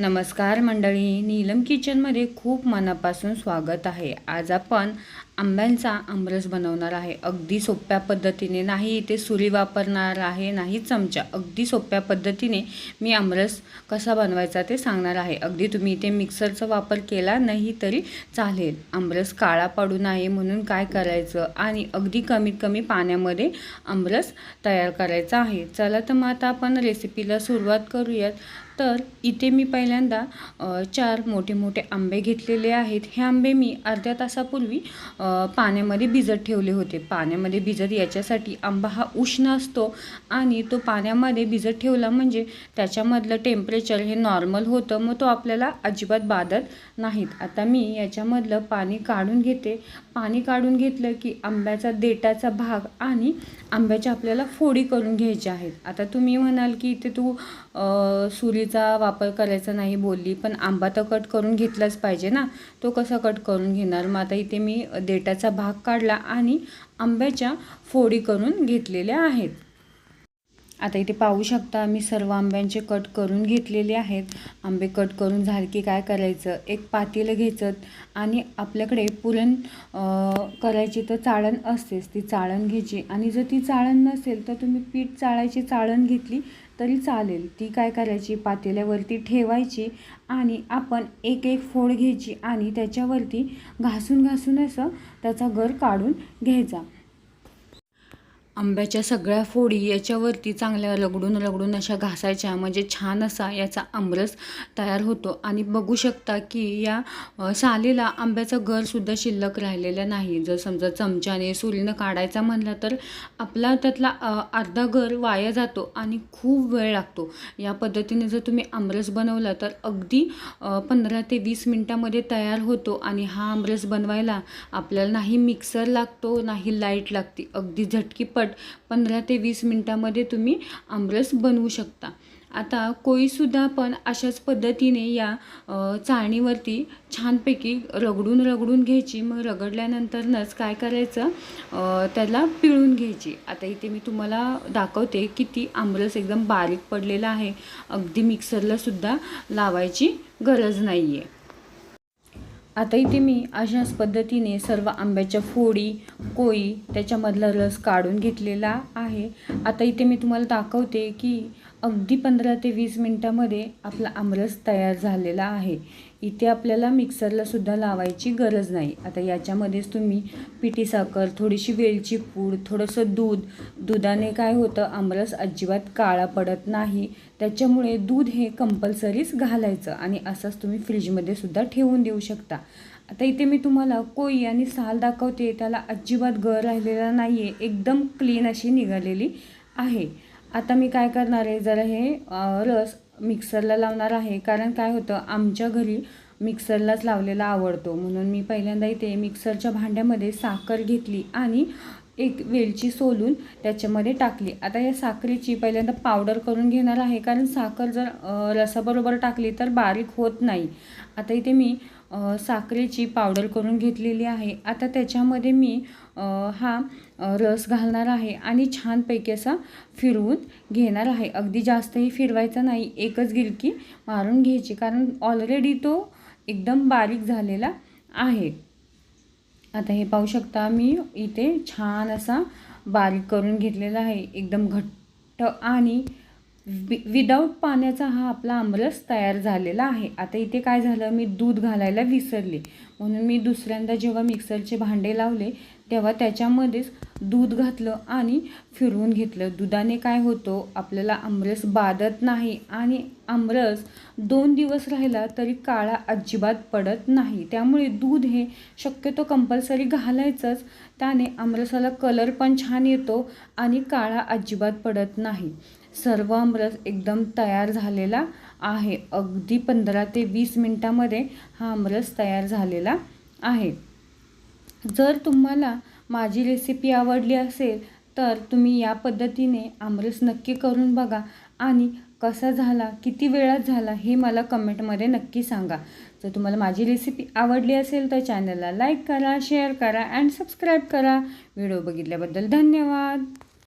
नमस्कार मंडळी नीलम किचनमध्ये खूप मनापासून स्वागत आहे. आज आपण आंब्यांचा आमरस बनवणार आहे. अगदी सोप्या पद्धतीने नाही इथे सुरी वापरणार आहे नाही चमचा. अगदी सोप्या पद्धतीने मी आमरस कसा बनवायचा ते सांगणार आहे. अगदी तुम्ही इथे मिक्सरचा वापर केला नाही तरी चालेल. आमरस काळा पडू नये म्हणून काय करायचं? आणि अगदी कमीत कमी पाण्यामध्ये आमरस तयार करायचा आहे. चला तर मग आता आपण रेसिपीला सुरुवात करूयात. तर इथे मी पहिल्यांदा चार मोठे मोठे आंबे घेतलेले आहेत. हे आंबे मी अर्ध्या तासापूर्वी पाण्यामध्ये भिजत ठेवले होते. पाण्यामध्ये भिजत याच्यासाठी आंबा हा उष्ण असतो आणि तो पाण्यामध्ये भिजत ठेवला म्हणजे त्याच्यामधलं टेम्परेचर हे नॉर्मल होतं मग तो आपल्याला अजिबात बाधत नाहीत. आता मी याच्यामधलं पाणी काढून घेते. पाणी काढून घेतलं की आंब्याचा देटाचा भाग आणि आंब्याच्या आपल्याला फोडी करून घ्यायच्या आहेत. आता तुम्ही म्हणाल की इथे तू सूर्य मिरचीचा वापर करायचा नाही बोलली पण आंबा तर कट करून घेतलाच पाहिजे ना. तो कसा कट करून घेणार? मग आता इथे मी देटाचा भाग काढला आणि आंब्याच्या फोडी करून घेतलेल्या आहेत. आता इथे पाहू शकता मी सर्व आंब्यांचे कट करून घेतलेले आहेत. आंबे कट करून झाले की काय करायचं? एक पातेलं घ्यायचं आणि आपल्याकडे पुरण करायची तर चाळण असतेच. ती चाळण घ्यायची. आणि जर ती चाळण नसेल तर तुम्ही पीठ चाळायची चाळण घेतली तरी चालेल. ती काय करायची? पातेल्यावरती ठेवायची आणि आपण एक एक फोड घ्यायची आणि त्याच्यावरती घासून घासून असं त्याचा गर काढून घ्यायचा. आंब्याच्या सगळ्या फोडी याच्यावरती चांगल्या रगडून रगडून अशा घासायच्या. म्हणजे छान असा याचा आमरस तयार होतो. आणि बघू शकता की या सालीला आंब्याचं गरसुद्धा शिल्लक राहिलेला नाही. जर समजा चमच्याने सुरीनं काढायचा म्हणला तर आपला त्यातला अर्धा गर वाया जातो आणि खूप वेळ लागतो. या पद्धतीने जर तुम्ही आमरस बनवला तर अगदी पंधरा ते वीस मिनटामध्ये तयार होतो आणि हा आमरस बनवायला आपल्याला नाही मिक्सर लागतो नाही लाइट लागते. अगदी झटकीपट पंधरा ते वीस मिनटामध्ये तुम्ही आमरस बनवू शकता. आता कोळीसुद्धा पण अशाच पद्धतीने या चाळणीवरती छानपैकी रगडून रगडून घ्यायची. मग रगडल्यानंतरनंच काय करायचं? त्याला पिळून घ्यायची. आता इथे मी तुम्हाला दाखवते की ती आमरस एकदम बारीक पडलेला आहे. अगदी मिक्सरलासुद्धा लावायची गरज नाही आहे आता इथे मी अशाच पद्धतीने सर्व आंब्याच्या फोडी कोळी त्याच्यामधला रस काढून घेतलेला आहे. आता इथे मी तुम्हाला दाखवते की अगदी पंधरा ते वीस मिनटामध्ये आपला आमरस तयार झालेला आहे. इथे आपल्याला मिक्सरलासुद्धा लावायची गरज नाही. आता याच्यामध्येच तुम्ही पिठी साखर थोडीशी वेलची पूड थोडंसं दूध. दुधाने काय होतं आमरस अजिबात काळा पडत नाही. त्याच्यामुळे दूध हे कंपल्सरीच घालायचं आणि असंच तुम्ही फ्रीजमध्ये सुद्धा ठेवून देऊ शकता. आता इथे मी तुम्हाला कोई आणि साल दाखवते. त्याला अजिबात गर राहिलेला नाही आहे एकदम क्लीन अशी निघालेली आहे. आता मी काय करणार आहे जरा हे रस मिक्सरला लावणार आहे. कारण काय होतं आमच्या घरी मिक्सरलाच लावलेला आवडतो. म्हणून मी पहिल्यांदा इथे मिक्सरच्या भांड्यामध्ये साखर घेतली आणि एक वेलची सोलून त्याच्यामध्ये टाकली. आता या साखरेची पहिल्यांदा पावडर करून घेणार आहे. कारण साखर जर रसाबरोबर टाकली तर बारीक होत नाही. आता इथे मी साखरेची पावडर करून घेतलेली आहे. आता त्याच्यामध्ये मी हा रस घालणार आहे आणि छानपैकी असा फिरवून घेणार आहे. अगदी जास्तही फिरवायचा नाही. एकच गिरकी मारून घ्यायची. कारण ऑलरेडी तो एकदम बारीक झालेला आहे. आता हे पाहू शकता मी इथे छान असा बारीक करून घेतलेला आहे. एकदम घट्ट आणि वि विदाऊट पाण्याचा हा आपला आमरस तयार झालेला आहे. आता इथे काय झालं? मी दूध घालायला विसरले. म्हणून मी दुसऱ्यांदा जेव्हा मिक्सरचे भांडे लावले तेव्हा त्याच्यामध्येच दूध घातलं आणि फिरवून घेतलं. दुधाने काय होतो? आपल्याला आमरस बाधत नाही आणि आमरस दोन दिवस राहिला तरी काळा अजिबात पडत नाही. त्यामुळे दूध हे शक्यतो कंपल्सरी घालायचंच. त्याने आमरसाला कलर पण छान येतो आणि काळा अजिबात पडत नाही. सर्व आमरस एकदम तयार झालेला आहे. अगदी पंधरा ते वीस मिनटामध्ये हा आमरस तयार झालेला आहे. जर तुम्हाला माझी रेसिपी आवडली असेल तर तुम्ही या पद्धतीने आमरस नक्की करून बघा आणि कसा झाला किती वेळात झाला हे मला कमेंटमध्ये नक्की सांगा. जर तुम्हाला माझी रेसिपी आवडली असेल तर चॅनलला लाईक करा शेअर करा अँड सबस्क्राईब करा. व्हिडिओ बघितल्याबद्दल धन्यवाद.